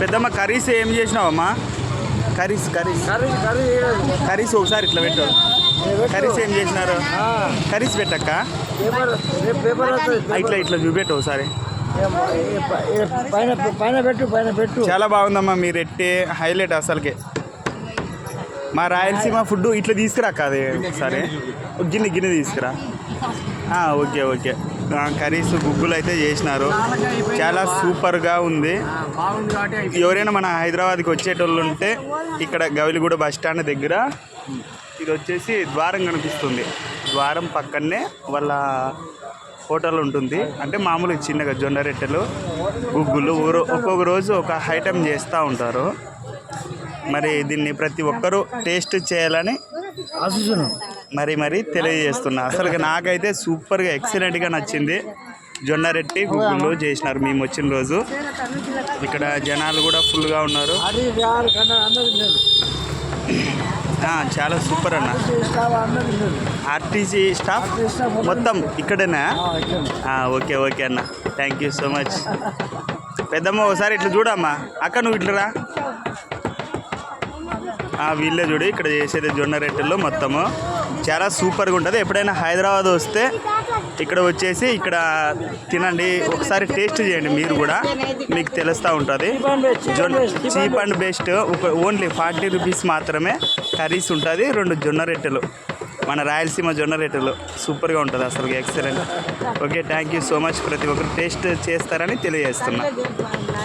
పెద్దమ్మ కర్రీస్ ఏం చేసినావమ్మా? Curries curries. Curries ఒకసారి ఇట్లా పెట్టాడు కర్రీస్ ఏం చేసినారు? కర్రీస్ పెట్టక్క? ఇట్లా ఇట్లా చూపెట్టు ఒకసారి. పైన పైన పెట్టు పైన పెట్టు చాలా బాగుందమ్మా మీరు ఎట్టే హైలైట్ అసలుకి. మా రాయలసీమ ఫుడ్ ఇట్లా తీసుకురా అది సరే గిన్నె గిన్నె తీసుకురా. Okay okay. కర్రీస్ గుగ్గులు అయితే చేసినారు. చాలా సూపర్గా ఉంది. ఎవరైనా మన హైదరాబాద్కి వచ్చేటోళ్ళు ఉంటే ఇక్కడ గవిలిగూడ బస్ స్టాండ్ దగ్గర ఇది వచ్చేసి ద్వారం కనిపిస్తుంది. ద్వారం పక్కనే వాళ్ళ హోటల్ ఉంటుంది. అంటే మామూలుగా చిన్నగా జొన్న రొట్టెలు గుగ్గులు ఒక్కొక్క రోజు ఒక ఐటెం చేస్తూ ఉంటారు. మరి దీన్ని ప్రతి ఒక్కరూ టేస్ట్ చేయాలని మరి మరి తెలియజేస్తున్నా. అసలు నాకైతే సూపర్గా ఎక్సలెంట్గా నచ్చింది. జొన్న రొట్టి గుగ్గులు చేసినారు మేము వచ్చిన రోజు. ఇక్కడ జనాలు కూడా ఫుల్గా ఉన్నారు. చాలా సూపర్ అన్న. ఆర్టీసీ స్టాఫ్ మొత్తం ఇక్కడేనా? ఓకే ఓకే అన్న. థ్యాంక్ యూ సో మచ్ పెద్దమ్మ ఒకసారి ఇట్లా చూడమ్మా. అక్క నువ్వు ఇట్లా రా. ఆ, వీళ్ళే చూడు ఇక్కడ చేసేది జొన్న రొట్టెలు మొత్తము. చాలా సూపర్గా ఉంటుంది. ఎప్పుడైనా హైదరాబాద్ వస్తే ఇక్కడ వచ్చేసి ఇక్కడ తినండి. ఒకసారి టేస్ట్ చేయండి మీరు కూడా. మీకు తెలుస్తూ ఉంటుంది. జొన్న చీప్ అండ్ బెస్ట్. ఒక ఓన్లీ ఫార్టీ రూపీస్ మాత్రమే కర్రీస్ ఉంటుంది. రెండు జొన్న రొట్టెలు. మన రాయలసీమ జొన్న రొట్టెలు. సూపర్గా ఉంటుంది అసలు. Excellent. Okay thank you so much. ప్రతి ఒక్కరు టేస్ట్ చేస్తారని తెలియజేస్తున్నా.